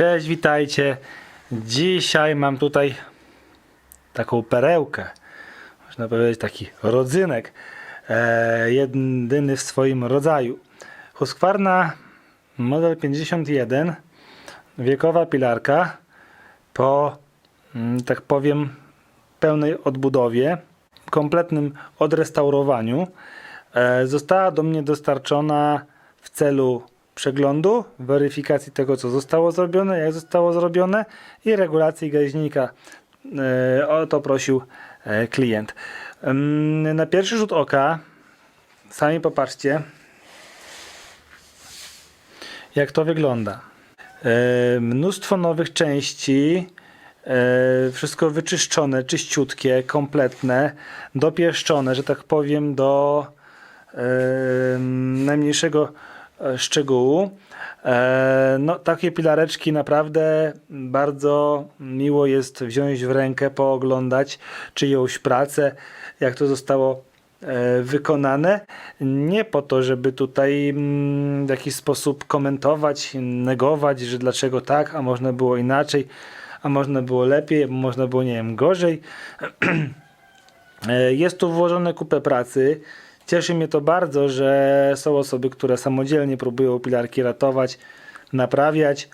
Cześć, witajcie. Dzisiaj mam tutaj taką perełkę. Można powiedzieć taki rodzynek. E, jedyny w swoim rodzaju. Husqvarna model 51. Wiekowa pilarka po, mm, tak powiem, pełnej odbudowie, kompletnym odrestaurowaniu. E, została do mnie dostarczona w celu przeglądu, weryfikacji tego, co zostało zrobione, jak zostało zrobione i regulacji gaźnika. E, O to prosił e, klient. Ym, Na pierwszy rzut oka, sami popatrzcie, jak to wygląda. E, Mnóstwo nowych części, wszystko wyczyszczone, czyściutkie, kompletne, dopieszczone, że tak powiem, do najmniejszego szczegółu. E, No, takie pilareczki naprawdę bardzo miło jest wziąć w rękę, pooglądać czyjąś pracę, jak to zostało e, wykonane. Nie po to, żeby tutaj mm, w jakiś sposób komentować, negować, że dlaczego tak, a można było inaczej, a można było lepiej, można było, nie wiem, gorzej. E, Jest tu włożone kupę pracy. Cieszy mnie to bardzo, że są osoby, które samodzielnie próbują pilarki ratować, naprawiać,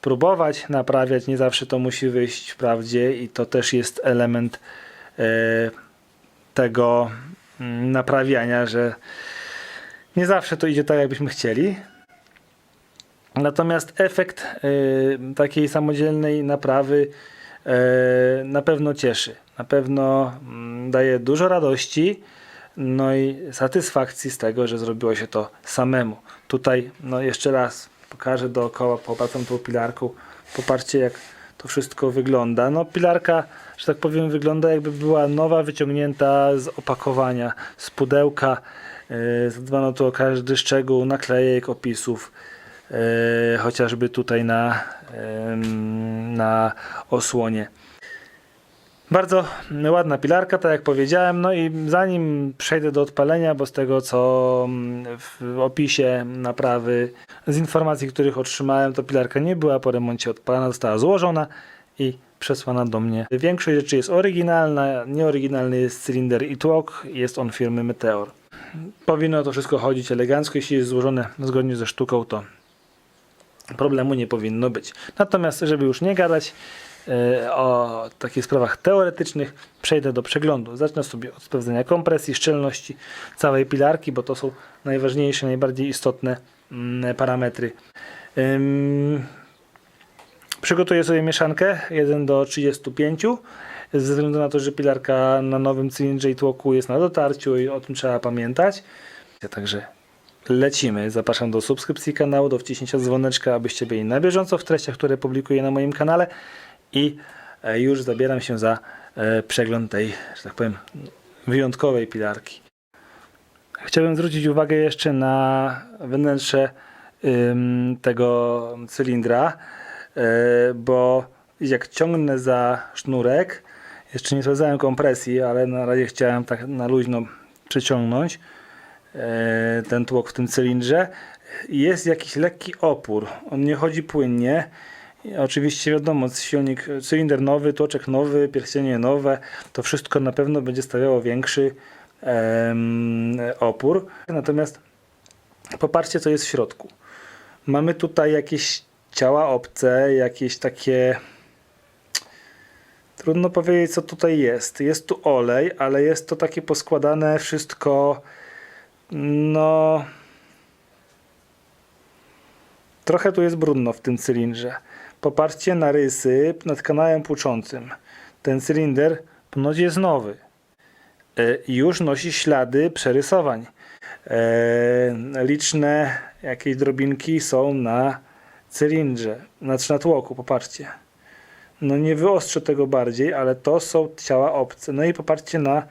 próbować naprawiać. Nie zawsze to musi wyjść wprawdzie i to też jest element e, tego mm, naprawiania, że nie zawsze to idzie tak, jakbyśmy chcieli. Natomiast efekt y, takiej samodzielnej naprawy y, na pewno cieszy. Na pewno mm, daje dużo radości, no i satysfakcji z tego, że zrobiło się to samemu. Tutaj, no jeszcze raz pokażę dookoła, popatrzę tą pilarką. Popatrzcie, jak to wszystko wygląda. No, pilarka, że tak powiem, wygląda jakby była nowa, wyciągnięta z opakowania, z pudełka. Yy, zadbano tu o każdy szczegół, naklejek, opisów. E, chociażby tutaj na, em, na osłonie. Bardzo ładna pilarka, tak jak powiedziałem. No i zanim przejdę do odpalenia, bo z tego co mm, w opisie naprawy, z informacji, których otrzymałem, to pilarka nie była po remoncie odpalana, została złożona i przesłana do mnie. Większość rzeczy jest oryginalna, nieoryginalny jest cylinder i tłok, jest on firmy Meteor. Powinno to wszystko chodzić elegancko, jeśli jest złożone zgodnie ze sztuką, to problemu nie powinno być. Natomiast, żeby już nie gadać o takich sprawach teoretycznych, przejdę do przeglądu. Zacznę sobie od sprawdzenia kompresji, szczelności całej pilarki, bo to są najważniejsze, najbardziej istotne mm, parametry. Przygotuję sobie mieszankę 1 do 35 ze względu na to, że pilarka na nowym cylindrze i tłoku jest na dotarciu i o tym trzeba pamiętać. Także lecimy. Zapraszam do subskrypcji kanału, do wciśnięcia dzwoneczka, abyście byli na bieżąco w treściach, które publikuję na moim kanale i e, już zabieram się za e, przegląd tej, że tak powiem, wyjątkowej pilarki. Chciałbym zwrócić uwagę jeszcze na wnętrze tego cylindra, e, bo jak ciągnę za sznurek, jeszcze nie sprawdzałem kompresji, ale na razie chciałem tak na luźno przyciągnąć ten tłok w tym cylindrze. Jest jakiś lekki opór. On nie chodzi płynnie. Oczywiście wiadomo, silnik, cylinder nowy, tłoczek nowy, pierścienie nowe, to wszystko na pewno będzie stawiało większy em, opór. Natomiast popatrzcie, co jest w środku. Mamy tutaj jakieś ciała obce, jakieś takie. Trudno powiedzieć, co tutaj jest. Jest tu olej, ale jest to takie poskładane wszystko. No. Trochę tu jest brudno w tym cylindrze. Popatrzcie na rysy nad kanałem płuczącym. Ten cylinder ponoć jest nowy. E, Już nosi ślady przerysowań. E, Liczne jakieś drobinki są na cylindrze, znaczy na tłoku, popatrzcie. No nie wyostrzę tego bardziej, ale to są ciała obce. No i popatrzcie na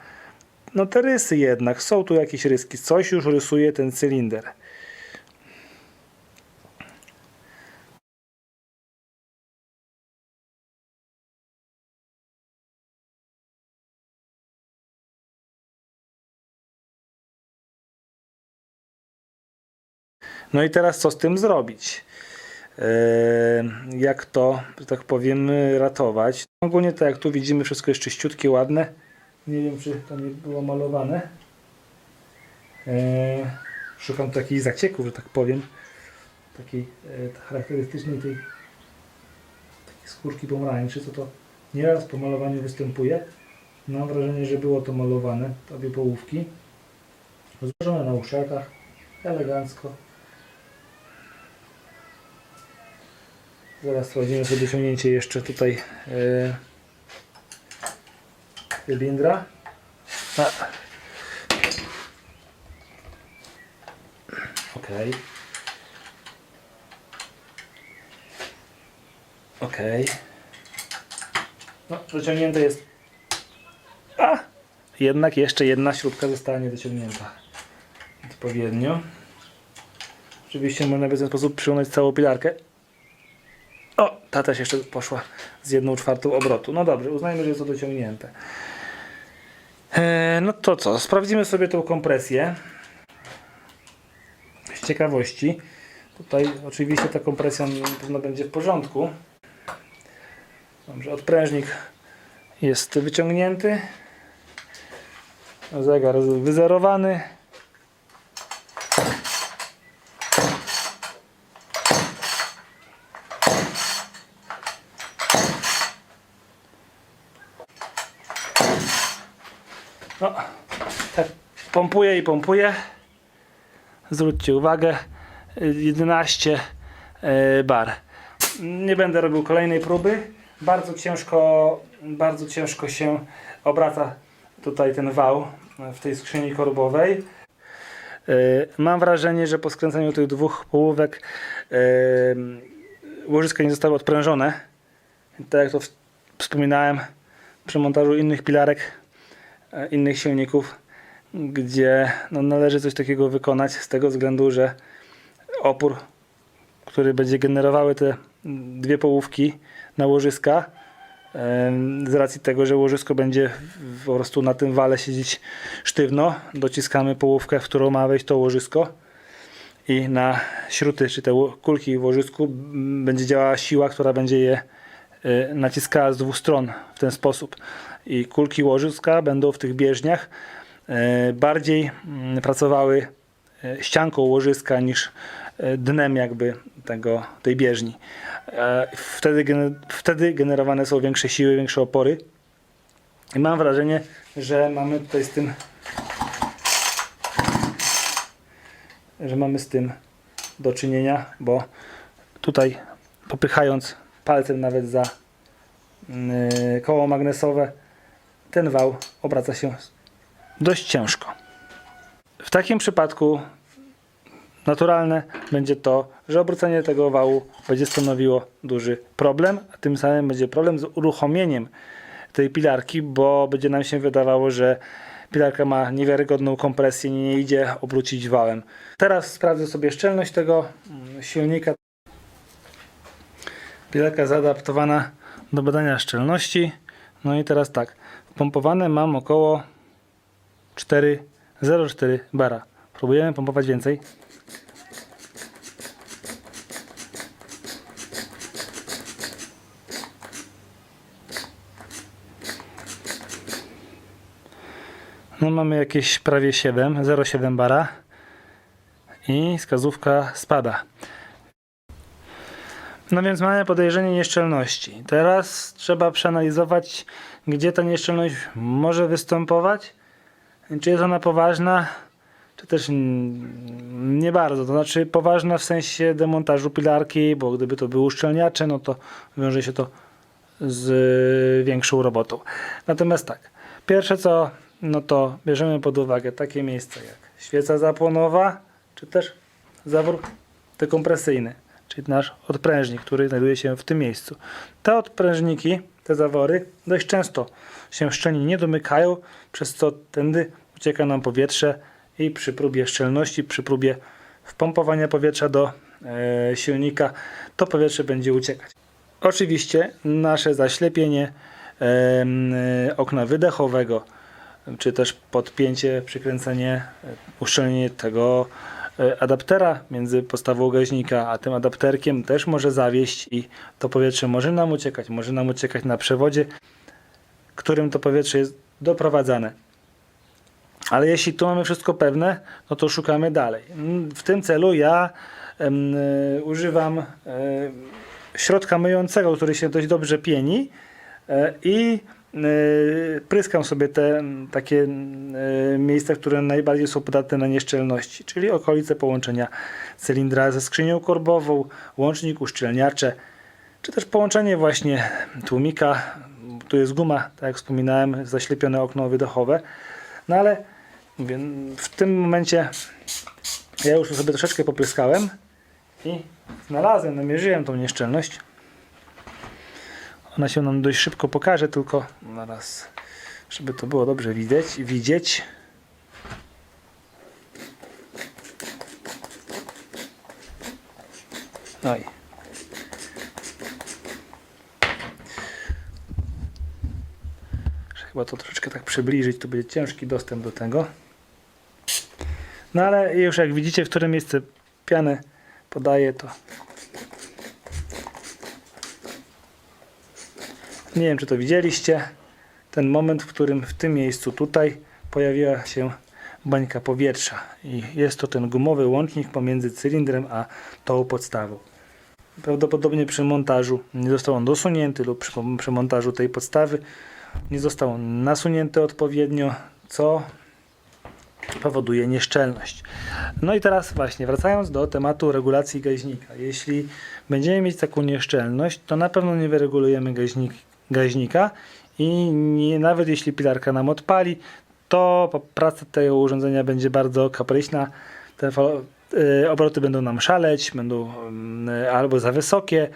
no te rysy jednak. Są tu jakieś ryski. Coś już rysuje ten cylinder. No i teraz co z tym zrobić? jak to, że tak powiem, ratować. Ogólnie to jak tu widzimy wszystko jest czyściutkie, ładne. Nie wiem czy to nie było malowane. E, Szukam takich zacieków, że tak powiem. Takiej e, charakterystycznej tej takiej skórki pomarańczy, co to nieraz po malowaniu występuje. Mam wrażenie, że było to malowane, obie połówki. Złożone na uszakach, elegancko. Zaraz sprawdzimy sobie dociągnięcie jeszcze tutaj cylindra. Okej. Okej. No, dociągnięte jest. A! Jednak jeszcze jedna śrubka została niedociągnięta. Odpowiednio. Oczywiście można w ten sposób przyjąć całą pilarkę. Ta też jeszcze poszła z jedną czwartą obrotu. No dobrze, uznajmy, że jest to dociągnięte. Eee, no to co, sprawdzimy sobie tą kompresję. Z ciekawości. Tutaj oczywiście ta kompresja na pewno będzie w porządku. Dobrze, odprężnik jest wyciągnięty. Zegar wyzerowany. No, tak pompuje i pompuje. Zwróćcie uwagę, y, 11 y, bar. Nie będę robił kolejnej próby. Bardzo ciężko, bardzo ciężko się obraca tutaj ten wał w tej skrzyni korbowej. Y, Mam wrażenie, że po skręceniu tych dwóch połówek łożyska nie zostały odprężone. Tak jak to wspominałem przy montażu innych pilarek, e, innych silników, gdzie no, należy coś takiego wykonać z tego względu, że opór, który będzie generowały te dwie połówki na łożyska, z racji tego, że łożysko będzie po prostu na tym wale siedzieć sztywno, dociskamy połówkę, w którą ma wejść to łożysko i na śruty, czy te kulki w łożysku będzie działała siła, która będzie je naciskała z dwóch stron w ten sposób. I kulki łożyska będą w tych bieżniach y, bardziej mm, pracowały y, ścianką łożyska niż y, dnem jakby tego, tej bieżni. E, Wtedy, wtedy generowane są większe siły, większe opory. I mam wrażenie, że mamy tutaj z tym że mamy z tym do czynienia, bo tutaj popychając palcem nawet za yy, koło magnesowe, ten wał obraca się dość ciężko. W takim przypadku naturalne będzie to, że obrócenie tego wału będzie stanowiło duży problem, a tym samym będzie problem z uruchomieniem tej pilarki, bo będzie nam się wydawało, że pilarka ma niewiarygodną kompresję, nie idzie obrócić wałem. Teraz sprawdzę sobie szczelność tego mm, silnika. Pilarka zaadaptowana do badania szczelności. No i teraz tak, pompowane mam około 4,04 bara. Próbujemy pompować więcej. No mamy jakieś prawie 7, 0,7 bara i wskazówka spada. No więc mamy podejrzenie nieszczelności. Teraz trzeba przeanalizować, gdzie ta nieszczelność może występować. Czy jest ona poważna, czy też nie bardzo. To znaczy poważna w sensie demontażu pilarki, bo gdyby to były uszczelniacze, no to wiąże się to z y, większą robotą. Natomiast tak, pierwsze co, no to bierzemy pod uwagę takie miejsca jak świeca zapłonowa, czy też zawór dekompresyjny, czyli nasz odprężnik, który znajduje się w tym miejscu. Te odprężniki, te zawory dość często się szczelnie nie domykają, przez co tędy ucieka nam powietrze i przy próbie szczelności, przy próbie wpompowania powietrza do e, silnika, to powietrze będzie uciekać. Oczywiście nasze zaślepienie em, e, okna wydechowego, czy też podpięcie, przykręcenie, e, uszczelnienie tego e, adaptera między podstawą gaźnika a tym adapterkiem też może zawieść i to powietrze może nam uciekać, może nam uciekać na przewodzie, którym to powietrze jest doprowadzane. Ale jeśli tu mamy wszystko pewne, no to szukamy dalej. Mm, W tym celu ja e, używam e, środka myjącego, który się dość dobrze pieni e, i e, pryskam sobie te takie e, miejsca, które najbardziej są podatne na nieszczelności, czyli okolice połączenia cylindra ze skrzynią korbową, łącznik, uszczelniacze, czy też połączenie właśnie tłumika. Tu jest guma, tak jak wspominałem, zaślepione okno wydechowe. No ale mówię, w tym momencie ja już sobie troszeczkę popryskałem i znalazłem, namierzyłem tą nieszczelność. Ona się nam dość szybko pokaże, tylko zaraz, żeby to było dobrze widać, widzieć. No i chyba to troszeczkę tak przybliżyć, to będzie ciężki dostęp do tego. No ale już jak widzicie, w którym miejsce pianę podaję, to nie wiem, czy to widzieliście. Ten moment, w którym w tym miejscu tutaj pojawiła się bańka powietrza i jest to ten gumowy łącznik pomiędzy cylindrem a tą podstawą. Prawdopodobnie przy montażu nie został on dosunięty lub przy, przy montażu tej podstawy nie został on nasunięty odpowiednio, co powoduje nieszczelność. No i teraz właśnie wracając do tematu regulacji gaźnika. Jeśli będziemy mieć taką nieszczelność, to na pewno nie wyregulujemy gaźnik, gaźnika i nie, nawet jeśli pilarka nam odpali, to praca tego urządzenia będzie bardzo kapryśna. Te y, obroty będą nam szaleć, będą y, albo za wysokie,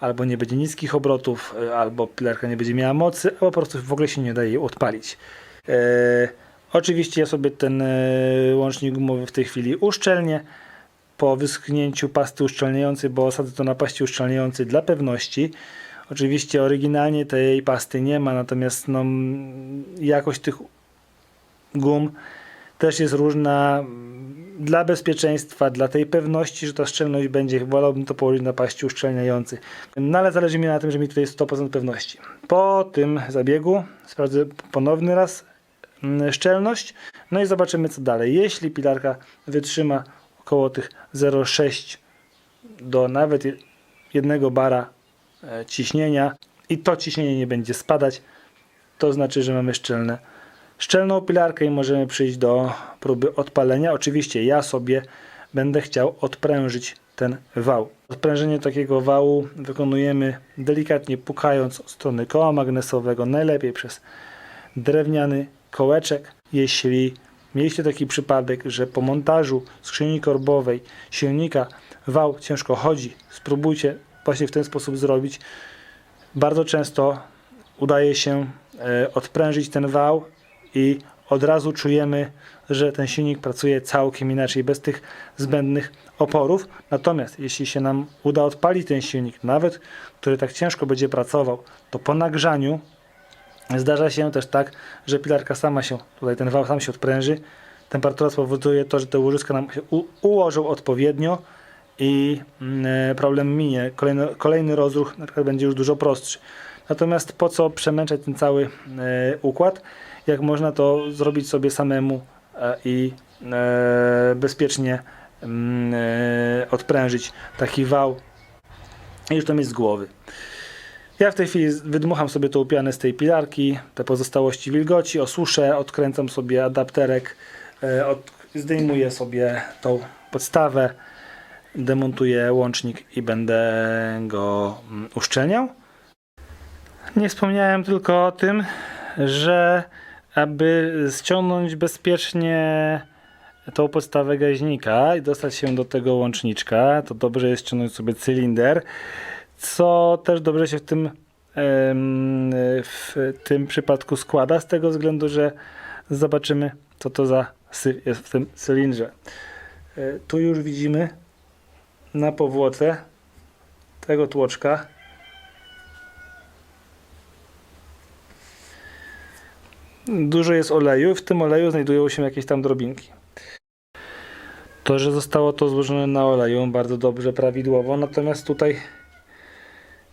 albo nie będzie niskich obrotów, y, albo pilarka nie będzie miała mocy, albo po prostu w ogóle się nie daje jej odpalić. E, oczywiście ja sobie ten e, łącznik gumowy w tej chwili uszczelnię po wyschnięciu pasty uszczelniającej, bo osadzę to na paście uszczelniającej dla pewności. Oczywiście oryginalnie tej pasty nie ma, natomiast no, jakość tych gum też jest różna. Dla bezpieczeństwa, dla tej pewności, że ta szczelność będzie, wolałbym to położyć na paści uszczelniającej. No ale zależy mi na tym, że mi tutaj jest 100% pewności. Po tym zabiegu sprawdzę ponowny raz mm, szczelność, no i zobaczymy co dalej. Jeśli pilarka wytrzyma około tych 0,6 do nawet 1 bara ciśnienia i to ciśnienie nie będzie spadać, to znaczy, że mamy szczelne, szczelną pilarkę i możemy przyjść do próby odpalenia. Oczywiście ja sobie będę chciał odprężyć ten wał. Odprężenie takiego wału wykonujemy delikatnie pukając od strony koła magnesowego, najlepiej przez drewniany kołeczek. Jeśli mieliście taki przypadek, że po montażu skrzyni korbowej silnika wał ciężko chodzi, spróbujcie właśnie w ten sposób zrobić. Bardzo często udaje się e, odprężyć ten wał i od razu czujemy, że ten silnik pracuje całkiem inaczej, bez tych zbędnych oporów. Natomiast jeśli się nam uda odpalić ten silnik, nawet który tak ciężko będzie pracował, to po nagrzaniu Zdarza się też tak, że pilarka sama się, tutaj ten wał sam się odpręży. Temperatura spowoduje to, że te łożyska nam się ułożą odpowiednio i mm, e, problem minie. Kolejny, kolejny rozruch na przykład będzie już dużo prostszy. Natomiast po co przemęczać ten cały e, układ, jak można to zrobić sobie samemu e, i bezpiecznie mm, odprężyć taki wał i już to mieć z głowy. Ja w tej chwili wydmucham sobie tą pianę z tej pilarki, te pozostałości wilgoci, osuszę, odkręcam sobie adapterek, od, zdejmuję sobie tą podstawę, demontuję łącznik i będę go mm, uszczelniał. Nie wspomniałem tylko o tym, że aby ściągnąć bezpiecznie tą podstawę gaźnika i dostać się do tego łączniczka, to dobrze jest ściągnąć sobie cylinder co też dobrze się w tym, w tym przypadku składa, z tego względu, że zobaczymy, co to za syf jest w tym cylindrze. E, Tu już widzimy na powłoce tego tłoczka. Dużo jest oleju, w tym oleju znajdują się jakieś tam drobinki. To, że zostało to złożone na oleju bardzo dobrze, prawidłowo, natomiast tutaj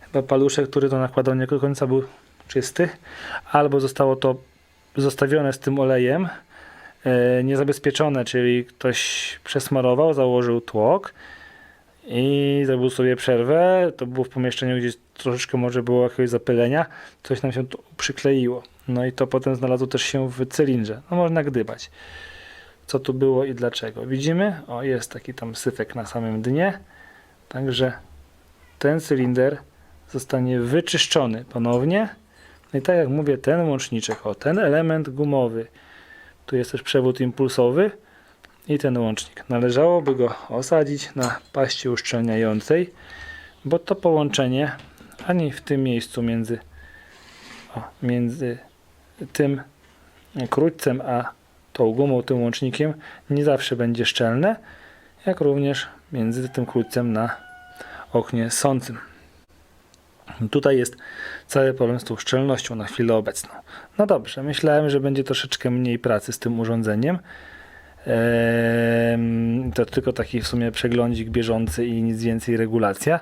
chyba paluszek, który to nakładał nie do końca był czysty, albo zostało to zostawione z tym olejem e, niezabezpieczone, czyli ktoś przesmarował, założył tłok i zrobił sobie przerwę. To było w pomieszczeniu, gdzie troszeczkę może było jakiegoś zapylenia, coś nam się tu przykleiło. No i to potem znalazło też się w cylindrze. No można gdybać, co tu było i dlaczego. Widzimy? O, jest taki tam syfek na samym dnie. Także ten cylinder zostanie wyczyszczony ponownie. No i tak jak mówię, ten łączniczek, o ten element gumowy, tu jest też przewód impulsowy i ten łącznik. Należałoby go osadzić na paści uszczelniającej, bo to połączenie ani w tym miejscu między, o, między tym krótcem a tą gumą, tym łącznikiem nie zawsze będzie szczelne, jak również między tym krótcem na oknie sącym. Tutaj jest cały problem z tą szczelnością na chwilę obecną. No dobrze, myślałem, że będzie troszeczkę mniej pracy z tym urządzeniem. To tylko taki w sumie przeglądzik bieżący i nic więcej regulacja.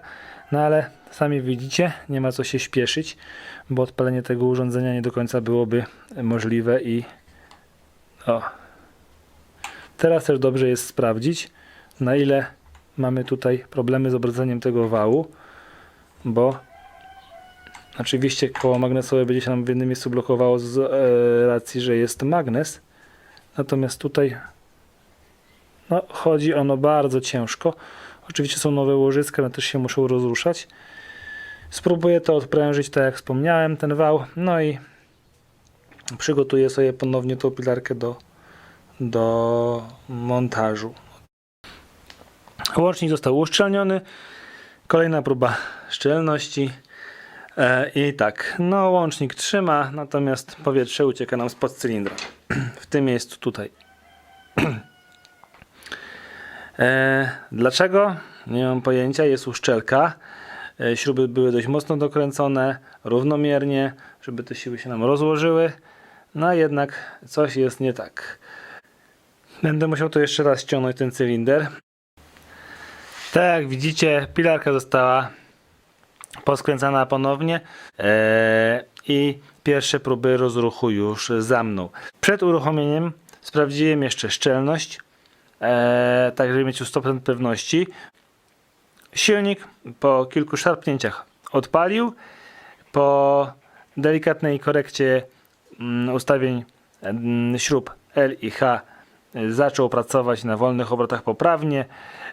No ale sami widzicie, nie ma co się śpieszyć, bo odpalenie tego urządzenia nie do końca byłoby możliwe i o. Teraz też dobrze jest sprawdzić, na ile mamy tutaj problemy z obrodzeniem tego wału, bo Oczywiście koło magnesowe będzie się nam w jednym miejscu blokowało z e, racji, że jest magnes. Natomiast tutaj no, chodzi ono bardzo ciężko. Oczywiście są nowe łożyska, one też się muszą rozruszać. Spróbuję to odprężyć, tak jak wspomniałem, ten wał. No i przygotuję sobie ponownie tą pilarkę do, do montażu. Łącznik został uszczelniony. Kolejna próba szczelności. E, I tak, no łącznik trzyma, natomiast powietrze ucieka nam spod cylindra. W tym miejscu tutaj. E, dlaczego? Nie mam pojęcia, jest uszczelka. E, śruby były dość mocno dokręcone, równomiernie, żeby te siły się nam rozłożyły. No jednak coś jest nie tak. Będę musiał to jeszcze raz ściągnąć ten cylinder. Tak jak widzicie, pilarka została poskręcana ponownie e, i pierwsze próby rozruchu już za mną. Przed uruchomieniem sprawdziłem jeszcze szczelność, e, tak żeby mieć 100% pewności. Silnik po kilku szarpnięciach odpalił. Po delikatnej korekcie mm, ustawień mm, śrub L i H e, zaczął pracować na wolnych obrotach poprawnie.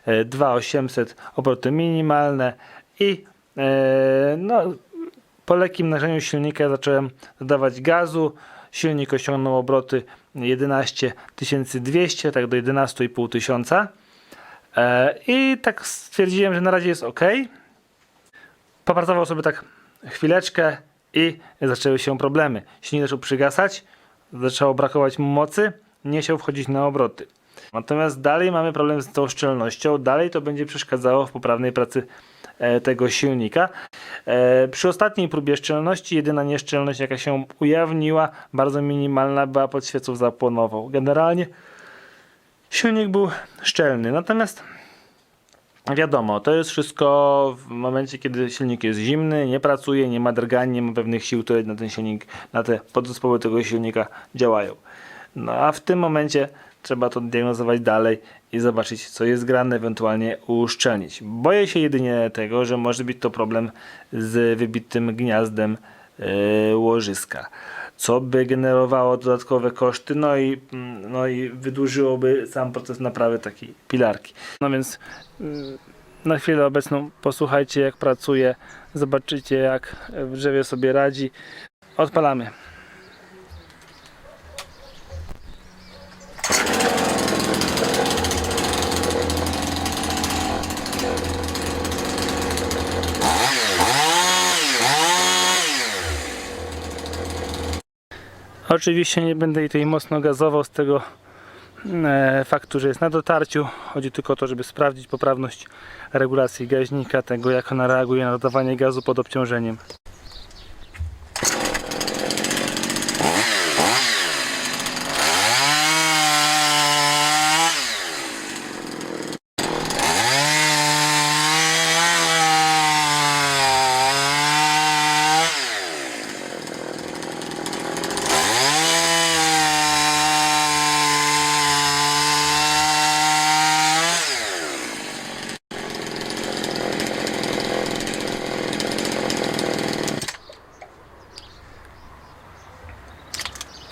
E, 2800 obroty minimalne i e, no, po lekkim narzeniu silnika zacząłem dodawać gazu. Silnik osiągnął obroty 11200, tak do 11,5 tysiąca. E, I tak stwierdziłem, że na razie jest ok. Popracował sobie tak chwileczkę i zaczęły się problemy. Silnik zaczął przygasać, zaczęło brakować mocy, nie chciał wchodzić na obroty. Natomiast dalej mamy problem z tą szczelnością, dalej to będzie przeszkadzało w poprawnej pracy tego silnika. E, przy ostatniej próbie szczelności, jedyna nieszczelność jaka się ujawniła, bardzo minimalna, była pod świecą zapłonową. Generalnie silnik był szczelny, natomiast Wiadomo, to jest wszystko w momencie, kiedy silnik jest zimny, nie pracuje, nie ma drgań, nie ma pewnych sił, które na ten silnik, na te podzespoły tego silnika działają. No a w tym momencie trzeba to diagnozować dalej i zobaczyć, co jest grane, ewentualnie uszczelnić. Boję się jedynie tego, że może być to problem z wybitym gniazdem yy, łożyska. Co by generowało dodatkowe koszty, no i, mm, no i wydłużyłoby sam proces naprawy takiej pilarki. No więc mm, na chwilę obecną posłuchajcie jak pracuje, zobaczycie jak drzewie sobie radzi. Odpalamy. Oczywiście nie będę jej tutaj mocno gazował z tego e, faktu, że jest na dotarciu. Chodzi tylko o to, żeby sprawdzić poprawność regulacji gaźnika, tego jak ona reaguje na dodawanie gazu pod obciążeniem.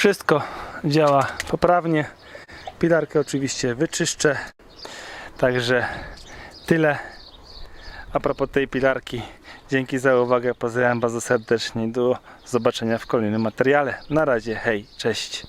Wszystko działa poprawnie. Pilarkę oczywiście wyczyszczę. Także tyle. A propos tej pilarki, dzięki za uwagę. Pozdrawiam bardzo serdecznie. Do zobaczenia w kolejnym materiale. Na razie, hej, cześć.